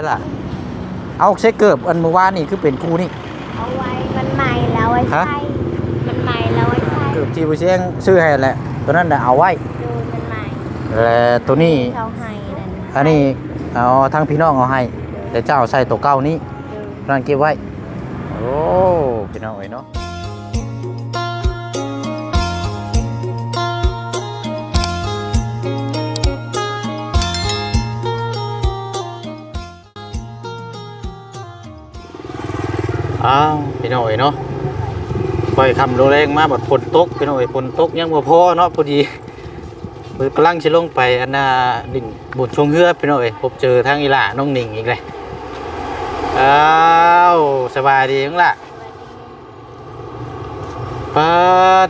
นั่นล่ะ เอาเช็คเกิบอันเมื่อวานนี่คือเป็นกูนี่ เอาไว้ มันใหม่แล้วไว้ฮะใส่มันใหม่แล้วไว้ใส่เกิบที่ผู้เชียงซื้อให้แหละ ตัวนั้นน่ะเอาไว้ดูมันใหม่แล้วตัวนี้เขาให้นั่นอันนี้เอาทางพี่น้องเอาให้ แต่เจ้าใส่ตัวเก่านี้ ดูนั่นเก็บไว้ โอ้ พี่น้องเอ้ยเนาะ อ้าวพี่น้อยเนาะปล่อยคำโรแรงมาบัดฝนตกพี่น้อยฝนตกยังบ่พอเนาะพอดีมือกำลังสิลงไปอันน่ะดินบุญชงเฮือพี่น้อยพบเจอทางอีหล่าน้องหนิงอีกเลยอ้าวสบายดีมั้งล่ะป้า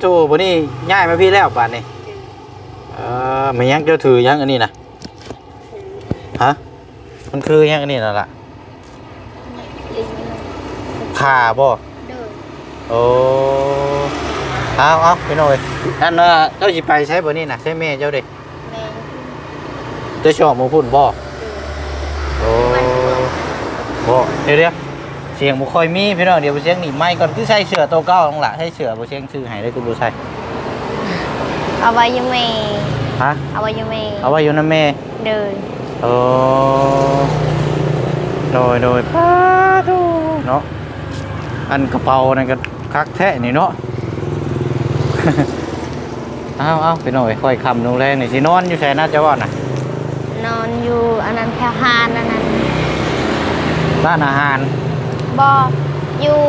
โจบนี่ง่ายมาพี่แล้วป่านนี้เออมันยังเจ้าถือยังอันนี้นะฮะมันคือยังอันนี้น่ะล่ะลิง ขาบ่ดูโอ้เอาเอาไปหน่อยอันน่ะเจ้าสิไปใช้บ่นี่น่ะใช้แม่เจ้าเด้แมงเจ้าชอบหมูพุ่นบ่โอ้บ่เดี๋ยวเดี๋ยวเสียงบ่ค่อยมีพี่น้องเดี๋ยวบ่เสียงหนีไม้ก่อนคือใส่เสื้อตัวเก่าลงล่ะให้เสื้อบ่เสียงชื่อให้ได้คือบ่ใส่เอาไว้อยังไงฮะเอาไว้อยังไงเอาไว้อยู่นะแม่เดินโอ้โดยโดยป้าดูเนาะ อันกระเป๋านั่นก็คักแท้นี่เนาะเอาเอาไปหน่อยค่อยคำลงแรงนี่สินอนอยู่ใส่น่าจะว่าน่ะ นอนอยู่อันนั้นแถวหานอันนั้นร้านอาหารบออยู่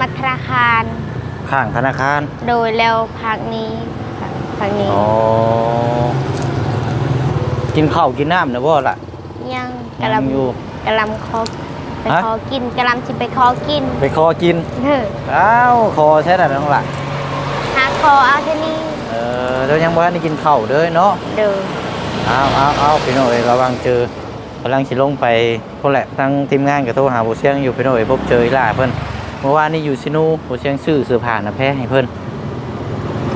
มัธนาคาร ข้างธนาคาร โดยแล้วพักนี้พักนี้ อ๋อ กินข้าวกินน้ำนะบ่ล่ะ ยังกะยังลำอยู่กะลำคอ ไปฮะ ขอกินกะลำสิไปขอกินไปคอกิน เฮ้ออ้าวคอใช่ไหมน้องล่ะหาคอเอาที่นี่เออเดี๋ยวยังบ่ทันได้กินข้าวเด้อเนาะ เดินเอาเอาเอาพี่น้อยระวังเจอกำลังสิลงไปพวกแหละทางทีมงานกับโทรหาผู้เชียงอยู่พี่น้อยพบเจออีหล่าเพิ่นเมื่อวานนี้อยู่ซินูผู้เชียงซื้อเสื้อผ้าหนะแพ้ให้เพิ่น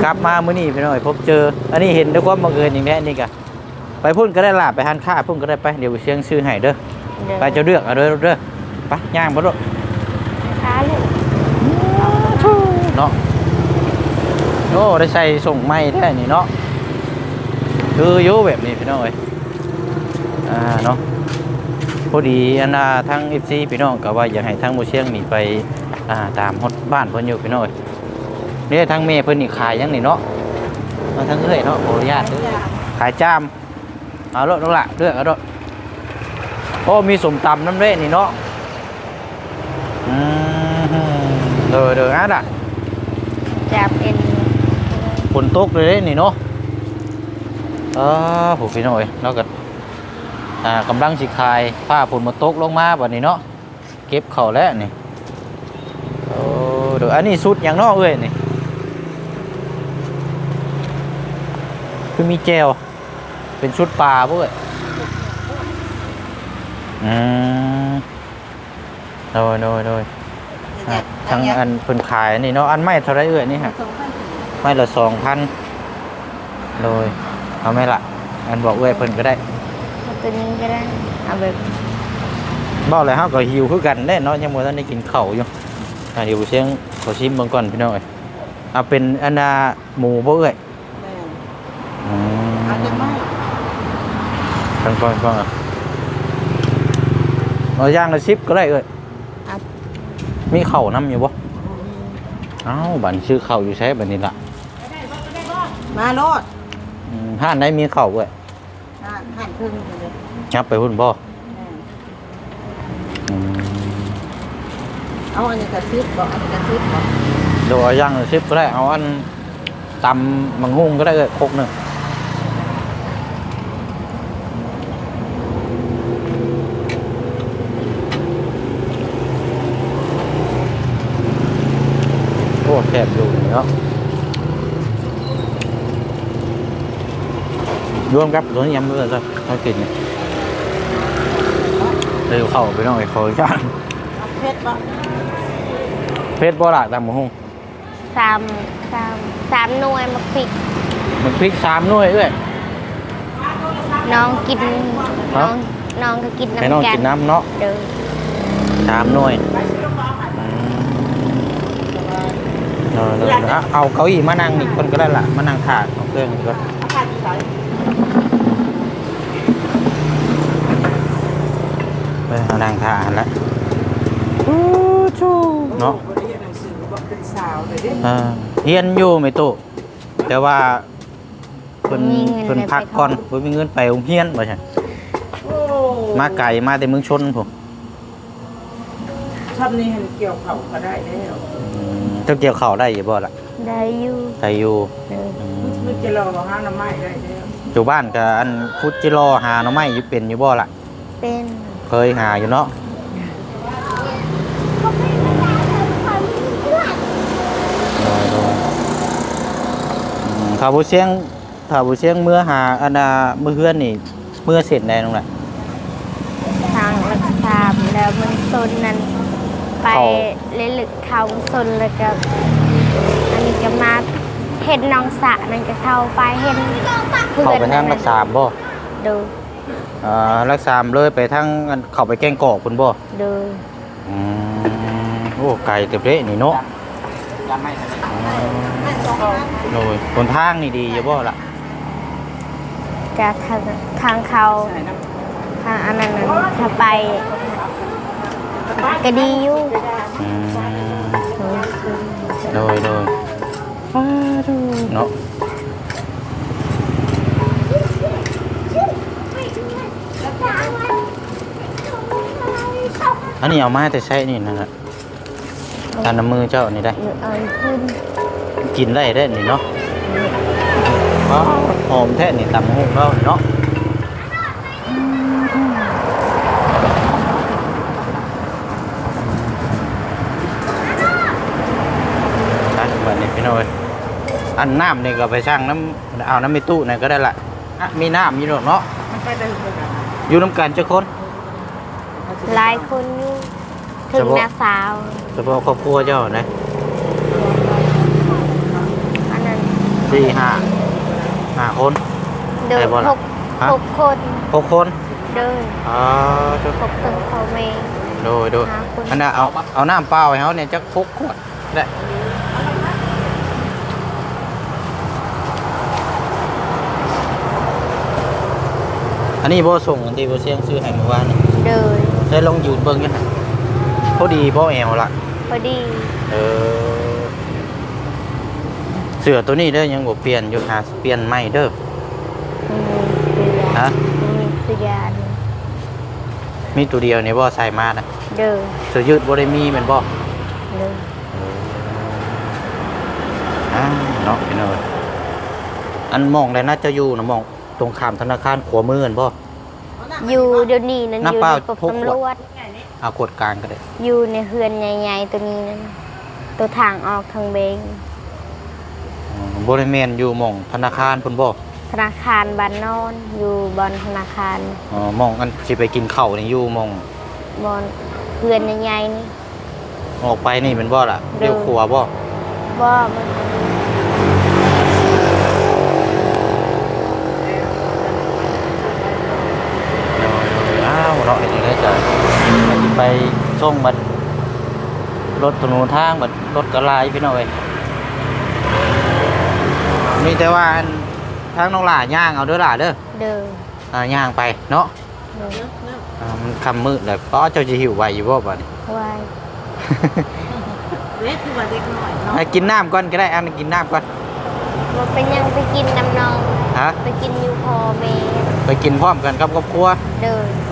กลับมามื้อนี้พี่น้อยพบเจอ อันนี้เห็นด้วยความบังเอิญอย่างนี้นี่กะไปพุ่นก็ได้ล่ะไปทานข้าวพุ่นก็ได้ไปเดี๋ยวผู้เชียงซื้อให้เด้อเดิน ไปเจ้าเลือกเอาเด้อเด้อไปย่างบ่ดอกค้าเลยเนาะโอ้ได้ใส่ส่งไม้แท้นี่เนาะคืออยู่แบบนี้พี่น้อยอ่าเนาะพอดีอันนาทั้งเอฟซีพี่น้องก็ว่าอยากให้ทั้งหมูเชียงนี่ไปอ่าตามฮอดบ้านเพิ่นอยู่พี่น้องนี่ทั้งเมย์เพิ่นนี่ขายยังนี่เนาะมาทั้งเอ้อยเนาะขออนุญาตเด้อขายจามเอาละน้องละเลือกเอาละ โอ้มีสมตำน้ำเล่นี่เนาะอืมเดอเดออะล่ะจะเป็นฝนตกเลยเด้นี่เนาะเออผู้พี่น้องเอ้ยเนาะก็อ่ากำลังสิคายผ้าฝนมาตกลงมาบัดนี้เนาะเก็บเข่าแล้วนี่โอ้เดี๋ยวอันนี้สุดอย่างนอกเอ้ยนี่คือมีเจลเป็นชุดปลาพวกเอ้ย อืมโดยโดยโดยอะทั้งอันเพิ่นขายอันนี่เนาะอันไม่เท่าไรเอ้ยนี่ฮะไม่ละสองพันโดยเอาไหม่ละอันบอกเอ้ยเพิ่นก็ได้ เอาตัวนี้ก็ได้เอาแบบบอกเลยฮะก็หิวคือกันได้เนาะยังบ่ทันได้กินข้าวอยู่อะเดี๋ยวเสียงขอชิมเบิ่งก่อนพี่น้องเอ้ยเอาเป็นอันนาหมูบ่เอ้ยอืมฟังฟังฟังอะ เอาย่างละ10ก็ได้เอ้ยเอามีข้าวนํอยู่บ่เอ้าบัดนี้ชื่อข้าวอยู่ใช้บัดนี้ล่ะมาโลดอืมห้านใดมีข้าวเอ้ยหันหันพึ่งเลยยับไปพุ่นบ่อืมเอาอันนี้กระซิบบอกอันนี้กระซิบบอกเดี๋ยวเอาย่างละ10ก็ได้เอาอันตำมังหุงก็ได้เอ้ยครกหนึง โอ้แคบอยู่ เนาะรวมกับตัวนี้ยำด้วยเลยเขากินเนี่ยเร็วเข้าไปหน่อยขอจ้างเอาเพชรบอกเพชรบ่ละตามหมูฮงสามสามสามหน่วยมาปิกมันพริกสามหน่วยเอ้ยน้องกินฮะน้องน้องก็กินให้น้องน้ำกักินน้ำเนาะเด้อ สามหน่วย เออเออเอาเอาเก้าอี้มานั่งนี่คนก็ได้ละมานั่งถาดเอาเครื่องนี่ก็ไปเอานั่งถาดแล้วเนาะบ่ได้เรียนหนังสือบ่เป็นสาวเลยเด้เออเฮียนอยู่ไหมตุแต่ว่าเพิ่นเพิ่นพักก่อนเพิ่นมีเงินไปโรงเรียนบ่ใช่โอ้มาไกลมาแต่เมืองชนผมทำนี่เห็นเกี่ยวเขาก็ได้แล้วอืม เจ้าเกี่ยวข้าวได้อยู่บ่ล่ะได้อยู่ได้อยู่เด้ออืมมันจะรอหาหน้ำไม้ได้แล้วอยู่บ้านก็อันพุทธิรอหาหน่อไม้อยู่เป็นอยู่บ่ล่ะ เป็นเคยหาอยู่เนาะโดยโดยอืมถ้าบ่เสียงถ้าบ่เสียงเมื่อหาอันน่ะมื้อเฮือนนี่เมื่อเสร็จได้ตรงไหนทางรักษาแล้วมันซนนั้น ไปเข้าเลยลึกเขาซนแล้วก็อันนี้ก็มาเห็นน้องสะนั่นก็เข้าไปเห็นเพื่อนเข้าไปทางรักษาบ่ดูอ่ารักษาเลยไปทางอันเข้าไปแกล้งกอกพุ่นบ่ดูอืมโอ้ไกลเต็มเละนี่เนาะโดยคนทางนี่ดีอยู่บ่ล่ะจะทางทางเขาใส่น้ทางอันนั้นน่ะถ้าไป ก็ดีอยู่อืมโดยโดยเนาะอันนี้เอามาแต่ใช้นี่นั่นแหละตามน้ำมือเจ้านี่ได้หรือเอาขึ้นกินได้ได้นี่เนาะอ๋อหอมแท้นี่ตำหุ่งแล้วเนาะนะแบบนี้พี่น้อย อันน้ำนี่ก็ไปช่างน้ำเอาน้ำมีตู้นี่ก็ได้ละอะมีน้ำอยู่หรอกเนาะำมันไปได้เหมือนกันอยู่น้ำกันเจ้าคนหลายคนอยู่ถึงนาสาวเฉพาะครอบครัวเจ้านะอันนั้นสี่ห้าห้าคนเดินไปบ่ล่ะหกฮะหกคนหกคนเดินอ๋อเจ้าหกตึงเขาเมย์โดยโดยห้าคนอันน่ะเอาเอาน้ำเปล่าให้เขาเนี่ยจะพกขวดได้ อันนี้บ่ส่งอันที่บ่เสียงซื้อให้เมื่อวานนี่เดินใช้ลองยืนเบิ่งกันพอดีบ่แอวละพอดีเออเสือตัวนี้เด้อยังบ่เปลี่ยนอยู่หาเปลี่ยนใหม่เด้อมีเสือฮะมีเสือมีตัวเดียวนี่บ่ใส่มานะเดินเสื้อยืดบ่ได้มีแม่นบ่เดินอ่าเนาะพี่น้อยอันมองได้น่าจะอยู่นะมอง ตรงข้ามธนาคารขวามือนั่นบ่ อยู่เดี๋ยวนี้นั่นน้ำอยู่เปล่าในกรมพกขวดตำรวจ เอากดกลางก็ได้ อยู่ในเฮือนใหญ่ๆตัวนี้นั่นตัวทางออกทางเบงอืมบ่ได้แม่นอยู่หมองธนาคารพุ่นบ่ธนาคารบ้านนอนอยู่บอนธนาคารอ๋อหมองอันสิไปกินข้าวนี่อยู่หมอง บอนเฮือนใหญ่ๆนี่ ออกไปนี่เป็นบ่ล่ะเด้อเลี้ยวขวาบ่ว่ามัน อ้าวเนาะอันนี้ได้จ้ะมันสิ ไปส่งบัดรถถนนทางบัดรถกระลายพี่น้องเอ้ยมีแต่ว่าอันทางน้องหล่าย่างเอาเด้อหล่าเด้อเดินอ่าย่างไปเนาะเดินอ่ามันคำมืดแล้วก็เจ้าจะหิวไหวอยู่บ่บัดนี้ไว้เล็กคือว่าเด็กน้อยเนาะให้กินน้ำก่อนก็ได้อันกินน้ำก่อนว่าเป็นยังไปกินน้ำนอง ฮะไปกินอยูพอเมไปกินพร้อมกันกับครอบครัวเดินโอ้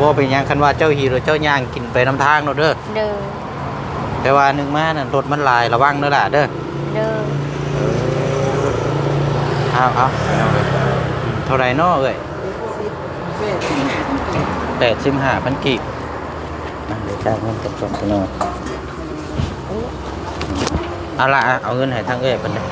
บ่เป็นหยังคันว่าเจ้าฮีโร่เจ้าย่างกินไปน้ำทางเนาะเด้อเดินแต่ว่าหนึงมานั่นรถมันหลายระวังเด้อล่ะเด้อเดินเอาเอาเอาเลยเท่าไหรเนาะเอ้ยเด็กสิบแปดสิบห้าพันกีบอะเดี๋ยวจ่ายเงินกับจบกันหน่อยเอาละเอาเงินให้ทางเอ้ยเป็นเลย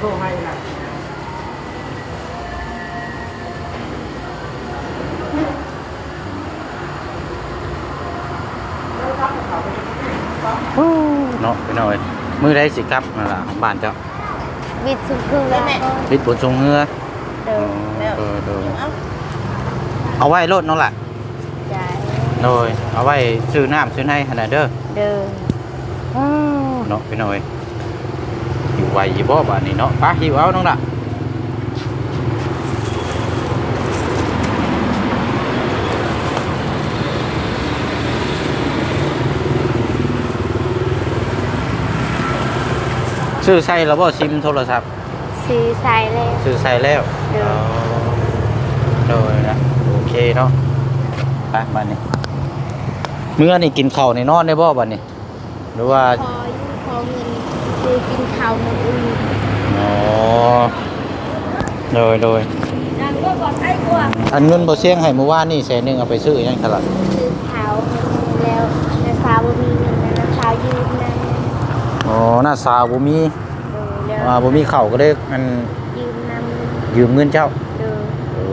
โทรให้ล่ะเนาะไปหน่อยมือได้สิครับนั่นล่ะของบ้านเจ้าวิทย์สุขคือแม่ปิดผลทรงเงือเดินเออเออเอ้าเอาไว้รถนั่นแหละใจโดยเอาไว้ซื้อน้ำซื้อในขนาดเด้อเดินเนาะพี่น้อย หิวไวยี่บ่บ้านนี้เนาะไปหิวเอาน้องละซื้อใส่แล้วบ่ซิมโทรศัพท์สีใสเลยซื้อใส่แล้วเด้อโดยนะโอเคเนาะไปบ้านนี้เมื่อนี่กินข้าวในนอนได้บ่บ้านนี้ หรือว่าพออยู่พอเงิน ซื้อกินข้าวมันอื่นอ๋อโดยโดยดังก็ปลอดภัยกว่าอันเงินบ่เสียงให้เมื่อวานนี่แสนหนึงเอาไปซื้อหยังตลาดซื้อข้าวแล้วนาสาวบ่มีเงินนาสาวยืมนะอ๋อหน้าสาวบ่มีเดินแล้วอ่าบ่มีข้าวก็เลยอันยืมนำยืมเงินเจ้าเดินโอ้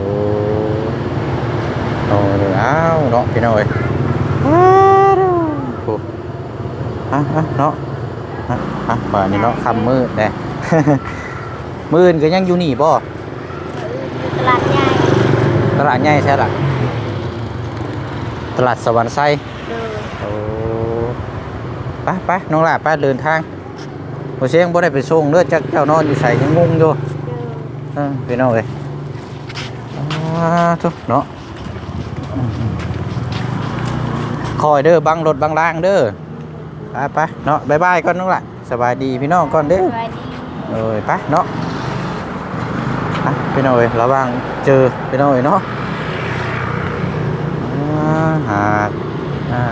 โอ้เดี๋ยวอ้าวเนาะพี่น้อยโอ้ฮะฮะเนาะ ฮะฮะป่านนี้เนาะค่ำมืดแน่มื้ออื่นก็ยังอยู่นี่บ่ตลาดใหญ่ตลาดใหญ่ใช่ล่ะตลาดสวรรค์ไซเดินโอ้ไปไปน้องหล่าไปเดินทางบ่เสียงบ่ได้ไปส่งเด้อจักเจ้านอนอยู่ไสยังงงอยู่เดินเออพี่น้องเอ้ยอ่าทุกเนาะอืมคอยเด้อบังรถบังล่างเด้อ ไปไปเนาะบายบายก่อนน้องหล่ะสบายดีพี่น้องก่อนเด้อสวัสดีเอ้ยไปเนาะไปพี่น้องเอ้ยระวังเจอพี่น้องเอ้ยเนาะอ่าหาอ่า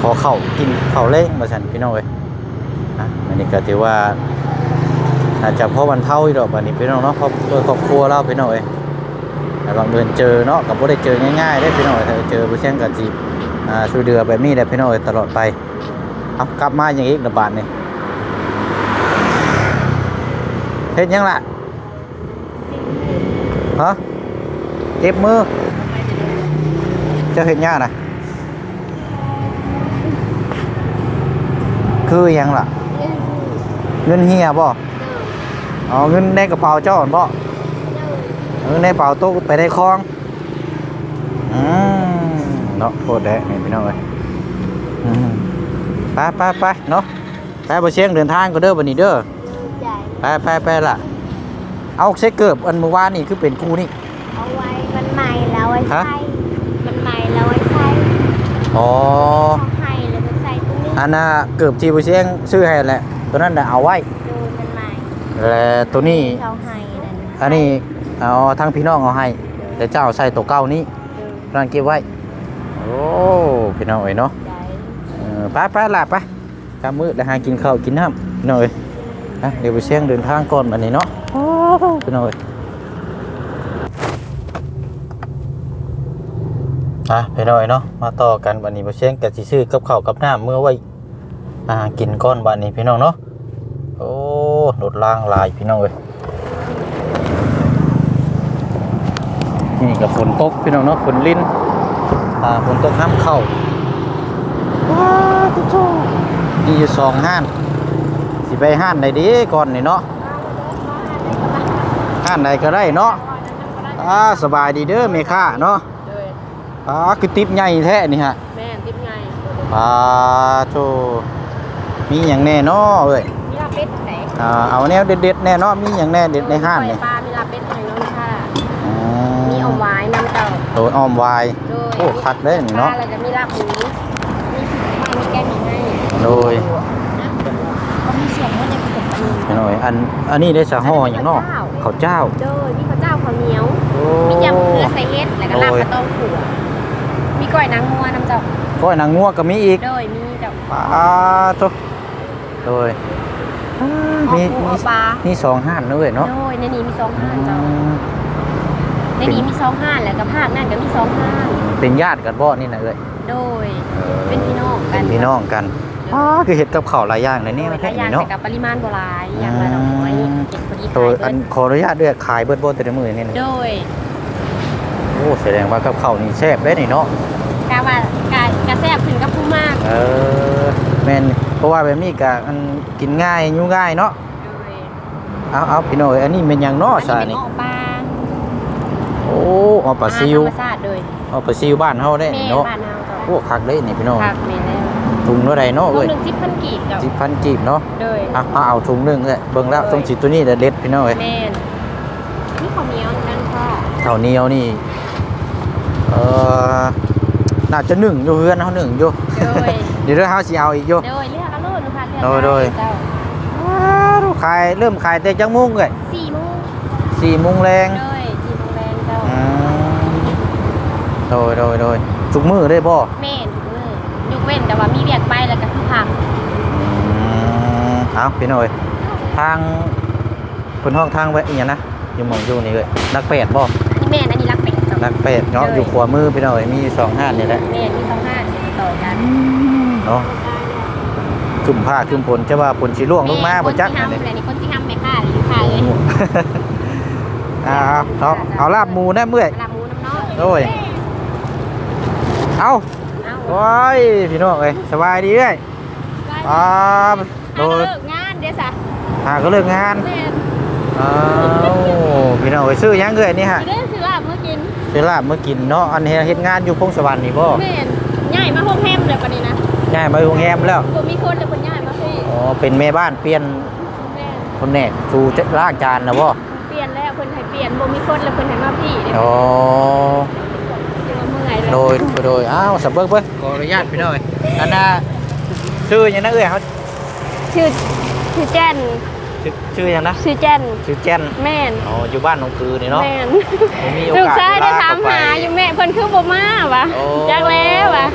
ขอเข่าวกินเข่าวเล้งมาสันพี่น้องเอ้ยอะอันนี้ก็ถือว่าอาจจะเพราะวันเท่าอีกดอกบันนี้พี่น้องเนาะเพราะตัวครอบครัวเราพี่น้องเอ้ยแต่บางเดือนเจอเนาะกับบ่ได้เจอง่ายๆได้พี่น้องเอ้ยถ้าเจอผู้เชี่ยงกับจีอ่าช่วยเดือแบบนี้ได้พี่น้องเอ้ยตลอดไป เอากลับมาอย่างอีกระบาดนี่เฮ็ดยังล่ะฮะเจ็บมือจะเห็นยากนะคือยังล่ะ เงินเฮียบ่เอาเงินในกระเป๋าเจ้าบ่เงินในเป๋าตู้ไปในคลองอืมเนาะโทษแดะนี่พี่น้องเอ้ยอืม ไปไปไปเนาะไปบ่เชียงเดินทางก็เด้อบัดนี้เด้อใจไปไปไปล่ะ เอาเช็คเกิบอันเมื่อวานนี่คือเป็นกูนี่ เอาไว้มันใหม่แล้วไว้ฮะใส่มันใหม่แล้วไว้ใส่อ๋อเขาให้แล้วมันใส่ตรงนี้อันน่ะเกิบที่บ่เชียงซื้อให้แหละตัวนั้นน่ะเอาไว้ดูมันใหม่และตัวนี้เขาให้นั่นอันนี้เอาทั้งพี่น้องเอาให้แต่เจ้าใส่ตัวเก่านี้ดูนั่นเก็บไว้ โอ้ พี่น้องเอ้ยเนาะ ใจเออไปไปล่ะไปกำมืดแล้วหากินข้าวกินน้ำพี่น้องเอ้ยอะเดี๋ยวไปเชียงเดินทางก่อนบันนี้เนาะพี่น้องเอ้ยอะพี่น้องเอ้ยเนาะมาต่อกันบันนี้ไปเชียงกับสิซื้อกับข้าวกับน้ำเมื่อไว้อ่ากินก้อนบันนี้พี่น้องเนาะโอ้รถล่างลายพี่น้องเอ้ยนี่กับฝนตกพี่น้องเนาะฝนลิ้นอ่าฝนตกน้ำเข้าว้าวทุกท่ มีอยู่สองห้าน สิไปห้านใดดีก่อนนี่เนาะห้านใดก็ได้เนาะอ่าสบายดีเด้อเมค่าเนาะเลยอ่าคือติ๊บใหญ่แท้นี่ฮะแม่นติ๊บไงอ่าโธ่มีอย่างแน่เนาะเอ้ยมีลาเป็ดไหนอ่าเอาแนวเด็ดๆแน่เนาะมีอย่างแน่เด็ดในห้านนี่ปลามีลาเป็ดไหนน้องค่ะอ๋อมีอมไว้น้ำเต่าโดยอ้อมวายโดยโอ้คักเด้นี่เนาะแล้วก็มีลาบหมู มีสินค้ามีแก้มีให้โดยก็มีเสียงว่าในผสมกันพี่น้อยอันอันนี้ได้สะห่ออย่างเนาะข้าวเจ้าโดยมีข้าวเจ้าข้าวเหนียวโอ้มียำเกลือใส่เฮ็ดแล้วก็ลาบกระต้มขั่วมีก้อยนางงัวน้ำเจ้าก้อยนางงัวก็มีอีกโดยมีเจ้าปลาทุกโดยมีหมูมีปลามีสองห้านด้วยเนาะโดยในนี้มีสองห้านอืเจ้ามในนี้มีสองห้านแล้วก็ภาคนั่นก็มีสองห้านเป็นญาติกันบ่นี่นะเอ้ยโดยเป็น พี่น้องกันเป็นพี่น้องกันอ๋อคือเห็ดกับข้าวหลายอย่างเลยนี่โดไม่ยใช่หลายอย่างเนาะแต่กับปริมาณบ่หลายอย่างละน้อยเก็บพอดีโดขายยอัเบินดขออนุญาตด้วยขายเบิดบ่แต่ละมื้อนี่นะโดยโอ้แสดงว่ากับข้าวนี่แซ่บเด้นี่เนาะกาว่ากากาแซ่บขึ้นกับผู้มาก เออแม่นราะว่าแบบนี้ก็อันกินง่ายอยู่ง่ายเนาะโดยเอาเอาพี่น้อยอันนี้เป็นหยังเนาะอันซานี้เป็นนี่หม้อปลาโอ้เอาปลาซิวธรรมชาติเลยเอาปลาซิวบ้านเฮาได้แม่นี่เนาะบ้านเฮาก็โอ้คักเลยนี่พี่น้องผักแม่แล้ว ถุงเท่าใดเนาะลูเอ้กยหนึ่งสิบพันกีบกับสิบพันกีบเนาะโดยอะเอาเอาถุงหนึงเลยเบิ่งแล้วต้องสิตัวนี้เด็ดพี่น้องเอ้ยแม่นนี่ข้าวเหนียวนั่นค่ะข้าวเหนียวนี่เอ่อน่าจะหนึ่งอยู่เฮือนเฮาหนึ่งอยู่โดยเดี๋ยวเด้อเฮาสิเอาอีกอยู่โดยเรียกเอาโลดลูกค้าเรียกโดยโดยเจ้าว้าวขายเริ่มขายแต่จังมุ้งเลยสี่โมงสี่โมงแรงโดยสี่โมงแรงเจ้าอืมโดยโดยโดยทุกมือได้บ่แม่นมือยกเว้นแต่ว่ามีเรียกไปแล้วก็คือผัก อืม เอาพี่น้อยทางคนห้องทางไว้อีหยังนะอยู่หมองอยู่นี่เลยนักเป็ดบ่นี่แม่นอันนี้รักเป็ดเจ้านักเป็ดเนาะอยู่ขวามือพี่น้อยมีสองห้านนี่แหละแม่นมีสองห้าติดต่อกันเนาะครึมผ้าครึมฝนจะว่าฝนสิร่วงลงมาบ่จักคนนี่ที่ทำอะไรนี่คนที่ทำไม่ค่าหรือค่าเลยอ่าเอาเอาเอาลาบหมูแน่เมื่อยลาหมูน้ำน้อยโอ้ยเอาเอาโอ้ยพี่น้องเอ้ยสบายดีเอ้ยอ่าโดเอาย เลิกงานเดี๋ยวสะหาก็เลิกงานแม่นอ้าวพี่น้องเอ้ยซื้อหยังเอ้ยนี่ฮะ ไม่ได้ซื้อลาบเมื่อกินซื้อลาบมากินเนาะอันเฮ็ดเฮ็ดงานอยู่พงสวรรค์นี่บ่แม่นใหญ่มาโฮมแฮมเลยปะนี้นะย้ายมาโรงแรมแล้วตัวมีคนเลยคนใหญ่มาพี่อ๋อเป็นแม่บ้านเปลี่ยนแม่นคนแหนกสู่จะล้างจานนะบ่เปลี่ยนแล้วเพิ่นให้เปลี่ยนบ่มีคนแล้วเพิ่นให้มาพี่เดี๋ยวอ๋อเดี๋ยวเมื่อยแล้วโดยโดยอ้าวสับเบิ้งเบิ้งขออนุญาตพี่น้อยอันน่ะชื่อหยังนะเอ้ยเขาชื่อ ชื่อแจ้นชื่อชื่อหยังนะชื่อแจ้นชื่อแจนแม่นอ๋ออยู่บ้านหนองคือนี่เนาะแม่นผมมีโอลูกกาสชายได้ลถามเข้ไปหาอยู่แม่เพิ่นคือบ่มาวะโอ้จักแล้ววะ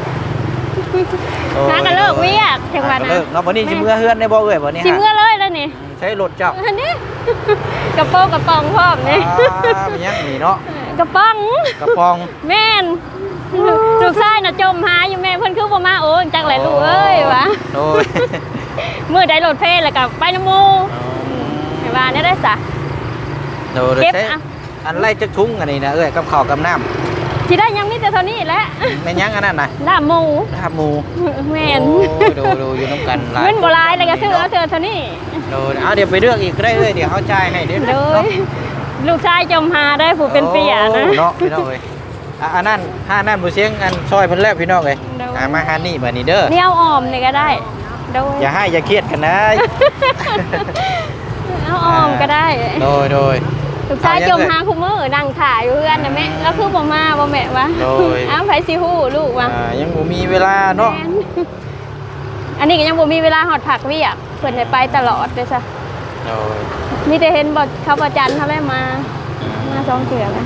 โอ้หากันเลิกเวียกจังหวะหานะเลิกเนาะวันนี้สิเมื่อเฮือนได้บ่เอ้ยวันนี้สิฮะเมื่อเลยแล้วนี่ใช้รถเจ้าอันนี้กระโปรงกระป๋องพร้อมนี่อ่าเป็นหยังนี่เนาะกระป๋องกระป๋องแม่นลูกชายน่ะจมหาอยู่แม่เพิ่นคือบ่มาโอ้จักแหละลูกเอ้ยวะโดย มื้อใดโหลดเพลแล้วก็ไปน้ำหมู่ให้ว่าได้ได้ซะโดยโดยเก็บใช้เอาอันไล่จักทุ้งอันนี้นะเอ้ยกับข้าวกับน้สิได้ยังมีแต่เท่านี้แหละำแม่นยังอันนั้นน่ะลาบหมูลาบหมูแม่นโอ้ยดูดูอยู่น้ำกันหลายเงินบ่หลายแล้วก็ซื้อเอาเธอเท่านี้ดูเอาเดี๋ยวไปเลือกอีกก็ได้เลยเดี๋ยวเขาจ่ายให้เดี๋ยวโดยลูกชายจมหาได้ผู้เป็นเปียนะโอ้เนาะพี่น้องเอ้ยอะอันนั้นห้านั่นบุเสียงอันซอยเพิ่นแล้วพี่น้องเอ้ยโดยอะมาหานี่บัดนี้เด้อเนี่ยเอาออมนี่ก็ได้ โดยอย่าให้อย่าเครียดกันนะเอาออมก็ได้โดยโดยลูกชายจมหาคู่มือนั่งถ่ายอยู่เพื่อนนะแม่แล้วคือบ่มาบ่แม่วะโดยอ้าวไผสิฮู้ลูกวะอ่ายังบ่มีเวลาเนาะแม่นอันนี้ก็ยังบ่มีเวลาหอดผักเวียกเพิ่นให้ไปตลอดเด้อจ้ะโดยมีแต่เห็นบ่เขาประจันเขาเลยมามาสองเทื่อนะ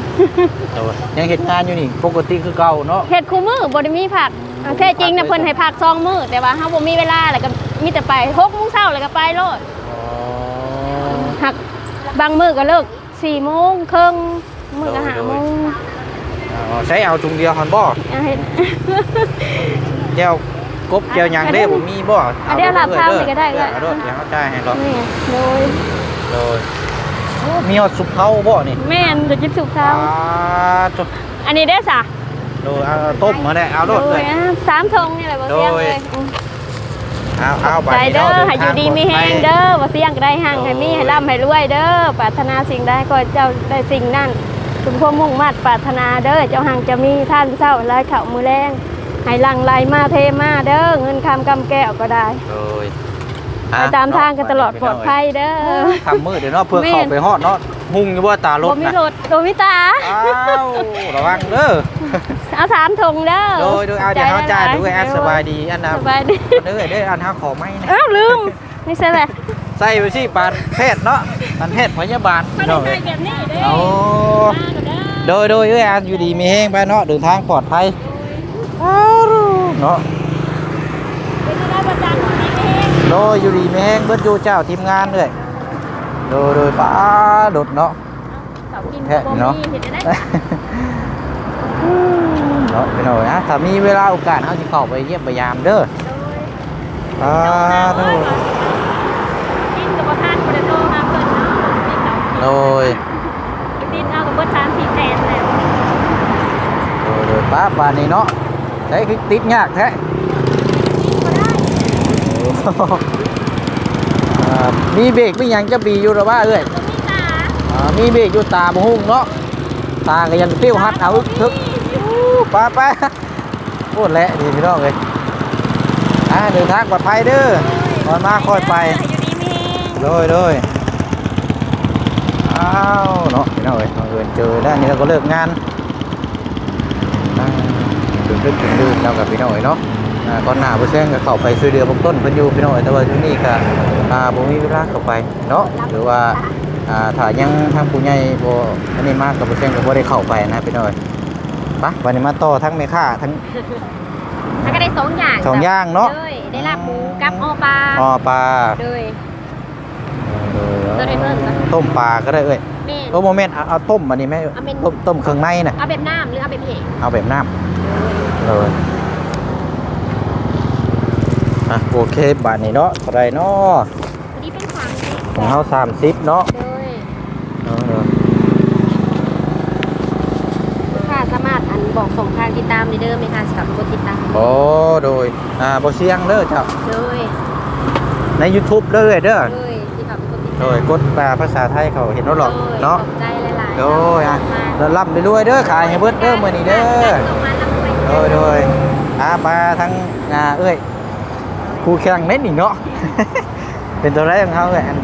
โดยยังเฮ็ดงานอยู่นี่ปกติคือเก่าเนาะเฮ็ดคู่มือบ่ได้มีผักอ่า แท้จริงนะเพิ่นให้ผักซองมือแต่ว่าเฮาบ่มีเวลาแล้วก็มีแต่ไป6โมงเช้าแล้วก็ไปโลดอ๋อหักบางมื้อก็เลิก4โมงครึ่งมื้อก็5โมงอ๋อใช้เอาถุงเดียวหันบ่อ่าเฮ็ดเดี๋ยวกบเจียวหยังเด้บ่มีบ่อันเดียวหลับด้ทำนี่ก็ได้เอก็อเอาด้วยเดี๋ยวเขาจ่ายให้หรอกนี่โดยโดยโอ้มีฮอดซุปเผาบ่นี่แม่นจะจิบสุกเช้าอ่าจบอันนี้ได้อสะ โดยเอาต้มมาได้เอาโดดเลยอะสามทงนี่แหละบ่เสียงโดยเลยอืมเอาเอาไปใจเด้อให้อยู่ดีมีแฮงเด้อเด้อบ่เสียงก็ได้ห่างให้มีให้ร่ำให้รวยเด้อปรารถนาสิ่งใดก็เจ้าได้สิ่งนั้นถึงความมุ่งมั่นปรารถนาเด้อเจ้าห่างจะมีท่านเศร้าและเข้ามือแรงให้หลังไหลมาเทมาเด้อเงินคำกำแก้วก็ได้โดยไปตามทางกันตลอดปลอดภัยเด้อทำมือเดี๋ยวเนาะเพื่อแม่นเข้าไปฮอดเนาะ หุ่งอยู่ว่าตารถบ่มีนะรถบ่มีตาอ้าวระวังเด้อเอาสามถุงเด้อโดยโดยเอาเดี๋ยวเขาจ่ายด้วยแอดสบายดีดีอันนะสบายดีเด้อเด้ออันหาขอไม่นะอ้าวลืมไม่ใช่แหละใส่ไปสิปานแพทย์เนาะปานแพทย์พยาบาลไม่ได้ใส่แบบนี้เด้โอ้มาก็ได้โดยโดยเอ้ยอันอยู่ดีมีแห้งไปเนาะเดินทางปลอดภัยอ้าวเนาะเป็นได้ประจันของนี่เองโดยอยู่ดีมีแห้งเบิดอยู่เจ้าทีมงานเลย โดยโดยป้าดดเนาะเขากินแท้บ่มีเนาะเห็นได้เนาะพี่น้อยนะถ้ามีเวลาโอกาสเขาจะเข้าไปเยี่ยมพยายามเด้ออ่าโดยกินกับประทานประโตมาเพิ่นเนาะกินเอาโดยกินเอากับเบิดสามสี่แสนแล้วโดยโดยป้าป่านนี้เนาะใช้คือติดยากแท้ มีเบรกมีหยังจะบีอยู่หรือว่าเอ้ยมีตาอ่ามีเบรกอยู่ตาบ่ฮุ้งเนาะตาก็ยังติ้วฮัดเอาอึกทึกไปไปโคตรแหละดีพี่น้องเลยอ่าเดินทางปลอดภัยเด้อคอยมาคอยไปอยู่ดีมีโดยโดยอ้าวเนาะพี่น้องเอ้ยบังเอิญเจอแล้วนี่เราก็เลิกงานอ่าดึกดึกดึกดึกแล้วกับพี่น้องเอ้ยเนาะอ่า ก่อนหน้าบ่แซงก็เข้าไปช่วยเหลือพวกต้นเพิ่นอยู่พี่น้องเอ้ยแต่ว่าช่วงนี้ก็อ่าบ่มีเวลาเข้าไปเนาะหรือว่าอ่าถ้ายังทางผู้ใหญ่บ่อันนี้มากก็บ่แซงก็บ่ได้เข้าไปนะพี่น้องเอ้ยไปวันนี้มาต่อทั้งแม่ค้าทั้งแล้วก็ได้สองอย่างสองอย่างเนาะเลยได้ลาบหมูกับอ้อปลาอ้อปลาเลยเออตัวใดเพิ่มคะต้มปลาก็ได้เอ้ยแม่โอ้โมเมนต์เอาเอาต้มอันนี้ไหมเอาเป็นต้มต้มเครื่องในน่ะเอาแบบน้ำหรือเอาแบบเผ็ดเอาแบบน้ำเลย อะโอเคบาทนี้เนาะเท่าไหรเนาะอันนี้เป็นความสิของเขาสามสิบเนาะเลยเออลูกค้าสามารถอันบอกส่งทางติดตามในเดิมไหมคะสำหรับกดติดตามโอ้โดยอ่าบเสียงเด้อเจ้าเลยใน YouTube เด้อเด้อเลยที่แบบกดติดโดตามยกดแปลภาษาไทยเขาเห็นแล้วหรอกโดยเนาะ ขอบใจหลายๆโดยอะส่งมาแล้วร่ำไปด้วยเด้อขายให้เบิดเด้อมื้อนี้เด้อ ส่งมารับไปโดยโดยอ่ามาทั้งงาเอ้ย ครูแข่งเน้นนี่เนาะ เป็นตัวแรกของเขาเอ้ยอัน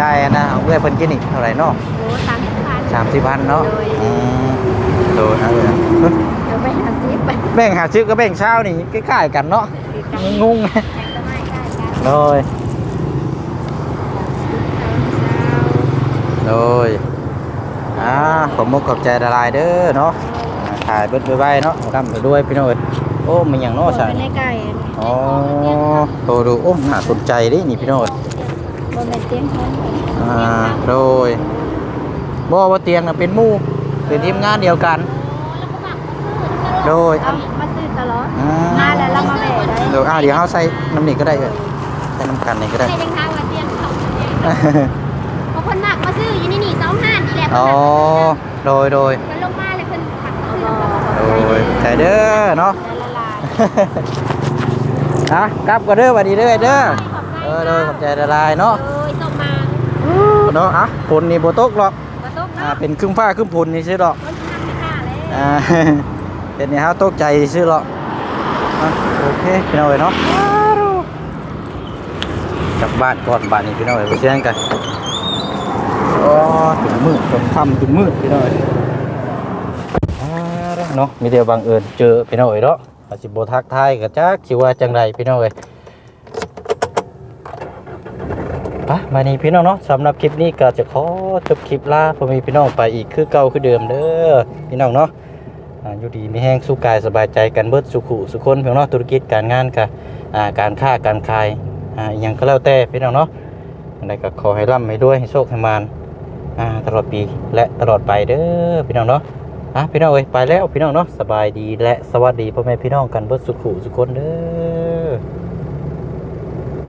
จ่ายอันนะเอาเอ้ยเพิ่นกินอีกเท่าไหร่เนาะโอ้สามสิบพันสามสิบพันเนาะโดยอืมโดยเอาเลยเดี๋ยวไปหาซิปไปแบ่งหาชื่อกับแบ่งเช้านี่ใกล้ๆกันเนาะงงแข่งสมัยได้กันๆโดยโดยอ่าขอบมุกขอบใจละลายเด้อเนาะอ่าถ่ายเบิดไว้ๆเนาะทำไปด้วยพี่น้อย โอ้มันอย่างเนาะโอ้ใช่เป็นในไก่อ๋อโตดูโอ้น่าสนใจดินี่พี่น้อยบนเป็นเตียงเขาอ่าโดยบ่ว่าเตียงน่ะเป็นหมู่เป็นทีมงานเดียวกัน โดยเอามาซื้อตลอดอืมาแล้วเรามาแบ่ได้เดี๋ยวอ่าเดี๋ยวเฮาใส่น้ำนี่ก็ได้เอ้ยใส่น้ำกันนี่ก็ได้ให้ยังทางว่าเตียงเขาเพราะคนมากมาซื้ออยู่นี่นี่สองห้านนี่แหละอ๋อโดยโดยมันลงมาเลยเพิ่นผักซื้อโดยใส่เด้อเนาะละลาย อะกลับก็เด้อสวัสดีเด้อเด้อเออโดยขอบใจละลายเนาะเอ้ยส่งมาเนาะอะฝนนี่บ่ตกหรอกบ่ตกอ่าเนาะเป็นครึ่งฟ้าครึ่งฝนนี่ซื่อดอกคนทำไม่กล้าเลยอ่าเป็นนี่เฮาตกใจซื่อหรอกอะโอเคพี่น้องเอ้ยเนาะกลับบ้านก่อนบ้านนี้พี่น้องเอ้ยไปเชียงกันอ๋อถึงมืดถึงค่ำถึงมืดพี่น้องเอ้ยอ่าเนาะมีแต่บังเอิญเจอพี่น้องเอ้ยเนาะ อาจสิบ่ทักทายก็จักสิว่าจังไดพี่น้องเอ้ยปะมานี่พี่น้องเนาะสำหรับคลิปนี้ก็จะขอจบคลิปลาพ่อแม่พี่น้องไปอีกคือเก่าคือเดิมเด้อพี่น้องเนาะอยู่ดีมีแห้งสู้กายสบายใจกันเบิดสุขุสุขคนพี่น้องธุรกิจการงานกับการค้าการขายอ่าอหยังก็แล้วแต่พี่น้องเนาะอะไรก็ขอให้ร่ำให้ด้วยให้โชคให้มานอ่าตลอดปีและตลอดไปเด้อพี่น้องเนาะ อะพี่น้องเอ้ยไปแล้วพี่น้องเนาะสบายดีและสวัสดีพ่อแม่พี่น้องกันเบิดสุขุสุขคนเด้อ